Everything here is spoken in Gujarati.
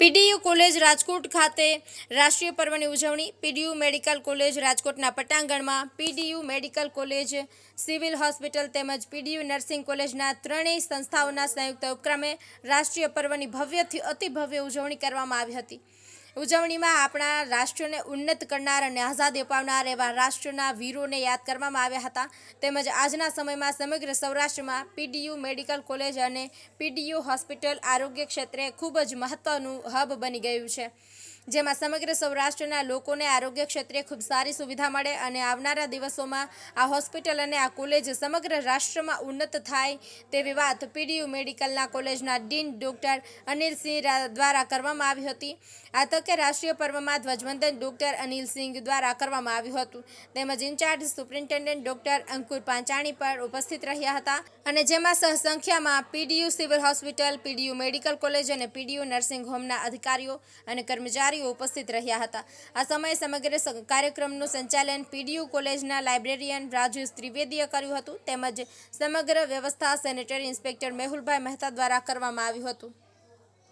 પીડીયુ કોલેજ રાજકોટ ખાતે રાષ્ટ્રીય પર્વની ઉજવણી. પીડીયુ મેડિકલ કોલેજ રાજકોટના પટાંગણમાં PDU medical college, civil hospital તેમજ પીડીયુ નર્સિંગ કોલેજના ત્રણેય સંસ્થાઓના સંયુક્ત ઉપક્રમે રાષ્ટ્રીય પર્વની ભવ્યથી અતિ ભવ્ય ઉજવણી કરવામાં આવી હતી. ઉજવણીમાં આપણા રાષ્ટ્રને ઉન્નત કરનાર અને આઝાદી અપાવનાર એવા રાષ્ટ્રના વીરોને યાદ કરવામાં આવ્યા હતા. તેમજ આજના સમયમાં સમગ્ર સૌરાષ્ટ્રમાં પીડીયુ મેડિકલ કોલેજ અને પીડીયુ હોસ્પિટલ આરોગ્ય ક્ષેત્રે ખૂબ જ મહત્વનું હબ બની ગયું છે. જેમાં સમગ્ર સૌરાષ્ટ્રના લોકોને આરોગ્ય ક્ષેત્રે ખૂબ સારી સુવિધા મળે અને આવનારા દિવસોમાં આ હોસ્પિટલ અને આ કોલેજ સમગ્ર રાષ્ટ્રમાં ઉન્નત થાય તેવી વાત પીડીયુ મેડિકલના કોલેજના ડીન ડૉક્ટર અનિલસિંહ દ્વારા કરવામાં આવી હતી. આ તકે રાષ્ટ્રીય પર્વમાં ધ્વજવંદન ડૉક્ટર અનિલસિંહ દ્વારા કરવામાં આવ્યું હતું. તેમજ incharge superintendent doctor Ankur Panchani પર ઉપસ્થિત રહ્યા હતા અને જેમાં સહ સંખ્યામાં PDU civil hospital, PDU medical college અને પીડીયુ નર્સિંગ હોમના અધિકારીઓ અને કર્મચારીઓ ઉપસ્થિત રહ્યા હતા. આ સમયે સમગ્ર કાર્યક્રમનું સંચાલન પીડીયુ કોલેજના લાઇબ્રેરિયન રાજેશ ત્રિવેદીએ કર્યું હતું. તેમજ સમગ્ર વ્યવસ્થા સેનેટરી ઇન્સ્પેક્ટર મેહુલભાઈ મહેતા દ્વારા કરવામાં આવ્યું હતું.